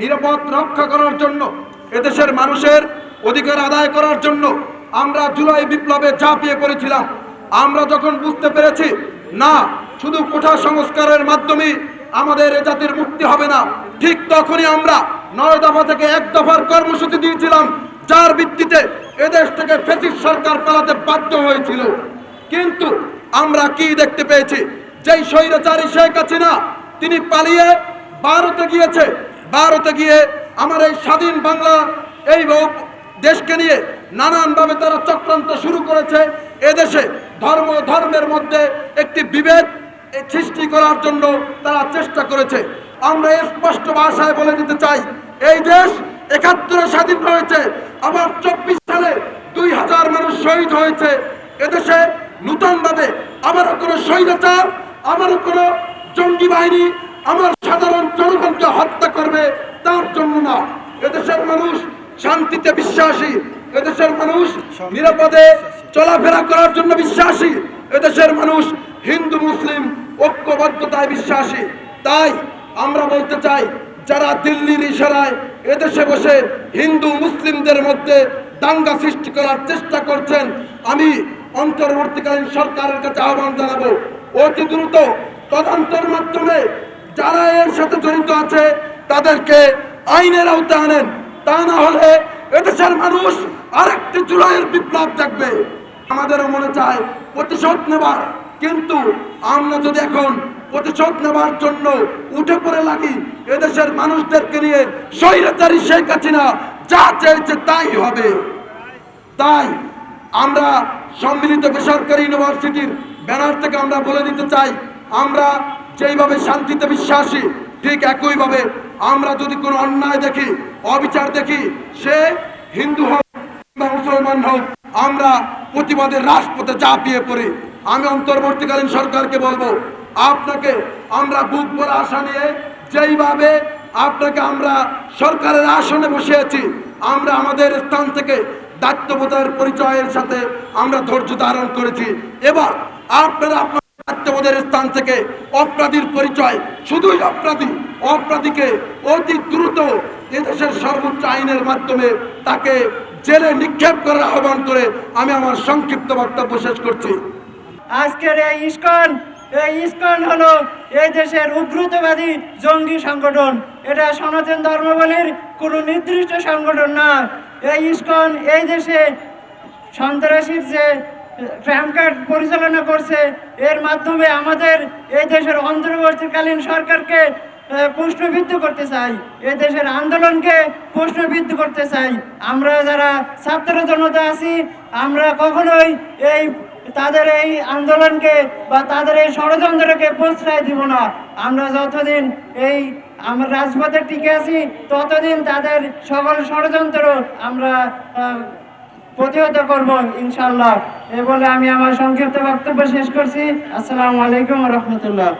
নিরাপদ রক্ষা করার জন্য, এদেশের মানুষের অধিকার আদায় করার জন্য আমরা জুলাই বিপ্লবে ঝাঁপিয়ে পড়েছিলাম। আমরা যখন বুঝতে পেরেছি, না, শুধু কোঠা সংস্কারের মাধ্যমে আমাদের এ জাতির মুক্তি হবে না, ঠিক তখনই আমরা নয় দফা থেকে এক দফার কর্মসূচি দিয়েছিলাম, যার ভিত্তিতে এদেশ থেকে ফেসিস সরকার পালাতে বাধ্য হয়েছিল। কিন্তু আমরা কি দেখতে পেয়েছি? যেই স্বৈরাচারী শেখ হাসিনা, তিনি পালিয়ে ভারতে গিয়েছে ভারতে গিয়ে আমার এই স্বাধীন বাংলা, এই দেশকে নিয়ে নানানভাবে তারা চক্রান্ত শুরু করেছে। এদেশে ধর্ম, ধর্মের মধ্যে একটি বিভেদ সৃষ্টি করার জন্য তারা চেষ্টা করেছে। আমরা স্পষ্ট ভাষায় বলে দিতে চাই, এই দেশ একাত্তরে স্বাধীন হয়েছে। আবার চব্বিশ সালে দুই হাজার মানুষ শহীদ হয়েছে। এদেশে নূতনভাবে আবারও কোনো স্বৈরাচার, আবারও কোনো জঙ্গি বাহিনী, আমার সাধারণ জনগণকে হত্যা করবে। জন্য না। এদেশের মানুষ শান্তিতে বিশ্বাসী। এদেশের মানুষ নিরাপদে চলাফেরা করার জন্য বিশ্বাসী। এদেশের মানুষ হিন্দু, মুসলিম ঐক্যবদ্ধতায় বিশ্বাসী। তাই আমরা বলতে চাই, যারা দিল্লির ইশারায় এদেশে বসে হিন্দু, মুসলিমদের মধ্যে দাঙ্গা সৃষ্টি করার চেষ্টা করছেন, আমি অন্তর্বর্তীকালীন সরকারের কাছে আহ্বান জানাব। অতি দ্রুত তদন্তের মাধ্যমে যারা এর সাথে জড়িত আছে, তাদেরকে আইনের আওতায় আনেন। তা না হলে এদেশের মানুষ আরেকটি জুলাইয়ের বিপ্লব দেখবে। আমাদেরও মনে চায় প্রতিশোধ নেবার। কিন্তু আমরা যদি এখন প্রতিশোধ নেবার জন্য উঠে পড়ে লাগি, এদেশের মানুষদেরকে নিয়ে স্বৈরাচারী শেখ হাসিনা যা চেয়েছে তাই হবে। তাই আমরা সম্মিলিত বেসরকারি ইউনিভার্সিটির ব্যানার থেকে আমরা বলে দিতে চাই, আমরা যেইভাবে শান্তিতে বিশ্বাসী ঠিক একইভাবে আমরা যদি কোনো অন্যায় দেখি, অবিচার দেখি, সে হিন্দু হোক বা মুসলমান হোক, আমরা প্রতিবাদের রাজপথে চাপিয়ে পড়ি। আমি অন্তর্বর্তীকালীন সরকারকে বলব, আপনাকে আমরা বুক ভরা আশা নিয়ে যেইভাবে আপনাকে আমরা সরকারের আসনে বসিয়েছি, আমরা আমাদের স্থান থেকে দায়িত্ববোধের পরিচয়ের সাথে আমরা ধৈর্য ধারণ করেছি। এবার আপনারা আপনার দায়িত্ববোধের স্থান থেকে অপরাধীর পরিচয় শুধুই অপরাধী, অপরাধীকে অতি দ্রুত এদেশের সর্বোচ্চ আইনের মাধ্যমে তাকে জেলে নিক্ষেপ করার আহ্বান করে আমি আমার সংক্ষিপ্ত বক্তব্য শেষ করছি। আজকের এই ইস্কন এই ইস্কন হলো এই দেশের উগ্রতবাদী জঙ্গি সংগঠন। এটা সনাতন ধর্মাবলীর কোনো নির্দিষ্ট সংগঠন না। এই ইস্কন এই দেশে সন্ত্রাসীর যে ট্রামকার্ড পরিচালনা করছে। এর মাধ্যমে আমাদের এই দেশের অন্তর্বর্তীকালীন সরকারকে প্রশ্নবিদ্ধ করতে চাই। এ দেশের আন্দোলনকে প্রশ্নবিদ্ধ করতে চাই। আমরা যারা ছাত্র জনতা আছি, আমরা কখনোই এই, তাদের এই আন্দোলনকে বা তাদের এই ষড়যন্ত্রকে প্রশ্রয় দিব না। আমরা যতদিন এই, আমরা রাজপথে টিকে আছি, ততদিন তাদের সকল ষড়যন্ত্র আমরা প্রতিহত করব ইনশাল্লাহ এ বলে আমি আমার সংক্ষিপ্ত বক্তব্য শেষ করছি। আসসালামু আলাইকুম রহমতুল্লাহ।